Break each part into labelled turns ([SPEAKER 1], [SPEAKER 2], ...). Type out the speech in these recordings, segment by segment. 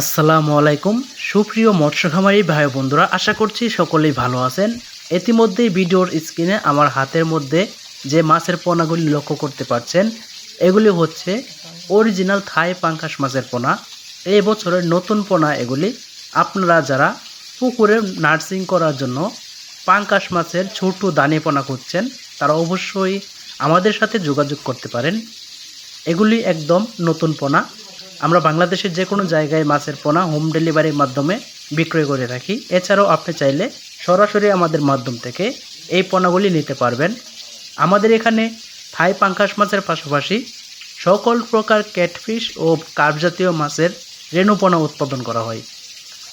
[SPEAKER 1] আসসালামু আলাইকুম। সুপ্রিয় মৎস্য খামারি ভাই বন্ধুরা, আশা করছি সকলেই ভালো আছেন। ইতিমধ্যেই ভিডিওর স্ক্রিনে আমার হাতের মধ্যে যে মাছের পোনাগুলি লক্ষ্য করতে পারছেন, এগুলি হচ্ছে অরিজিনাল থাই পাঙ্কাশ মাছের পোনা। এই বছরের নতুন পোনা এগুলি। আপনারা যারা পুকুরে নার্সিং করার জন্য পাঙ্কাশ মাছের ছোট দানি পোনা খুঁজছেন, তারা অবশ্যই আমাদের সাথে যোগাযোগ করতে পারেন। এগুলি একদম নতুন পোনা। আমরা বাংলাদেশের যে কোনো জায়গায় মাছের পোনা হোম ডেলিভারির মাধ্যমে বিক্রয় করে থাকি এছাড়াও আপনি চাইলে সরাসরি আমাদের মাধ্যম থেকে এই পোনাগুলি নিতে পারবেন। আমাদের এখানে থাই পাঙ্কাশ মাছের পাশাপাশি সকল প্রকার ক্যাটফিশ ও কার্প জাতীয় মাছের রেণুপোনা উৎপাদন করা হয়।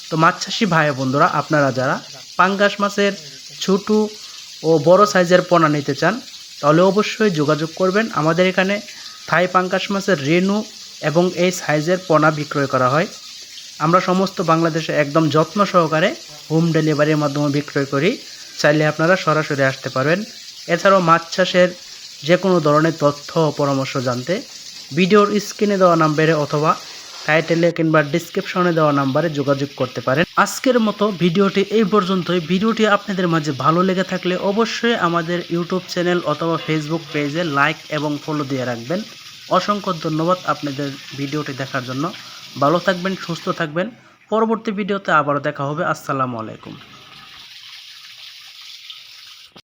[SPEAKER 1] তো মাছ চাষি ভাই বন্ধুরা, আপনারা যারা পাঙ্গাস মাছের ছোট ও বড় সাইজের পোনা নিতে চান, তাহলে অবশ্যই যোগাযোগ করবেন। আমাদের এখানে থাই পাঙ্গাস মাছের রেণু এবং এই সাইজের পোনা বিক্রয় করা হয়। আমরা সমস্ত বাংলাদেশে একদম যত্ন সহকারে হোম ডেলিভারির মাধ্যমে বিক্রয় করি। চাইলে আপনারা সরাসরি আসতে পারবেন এছাড়াও মাছ চাষের যে কোনো ধরনের তথ্য ও পরামর্শ জানতে ভিডিওর স্ক্রিনে দেওয়া নাম্বারে অথবা টাইটেলে কিংবা ডিসক্রিপশনে দেওয়া নাম্বারে যোগাযোগ করতে পারেন। আজকের মতো ভিডিওটি এই পর্যন্তই। ভিডিওটি আপনাদের মাঝে ভালো লেগে থাকলে অবশ্যই আমাদের ইউটিউব চ্যানেল অথবা ফেসবুক পেজে লাইক এবং ফলো দিয়ে রাখবেন। অসংখ্য ধন্যবাদ আপনাদের ভিডিওটি দেখার জন্য। ভালো থাকবেন, সুস্থ থাকবেন। পরবর্তী ভিডিওতে আবারও দেখা হবে। আসসালামু আলাইকুম।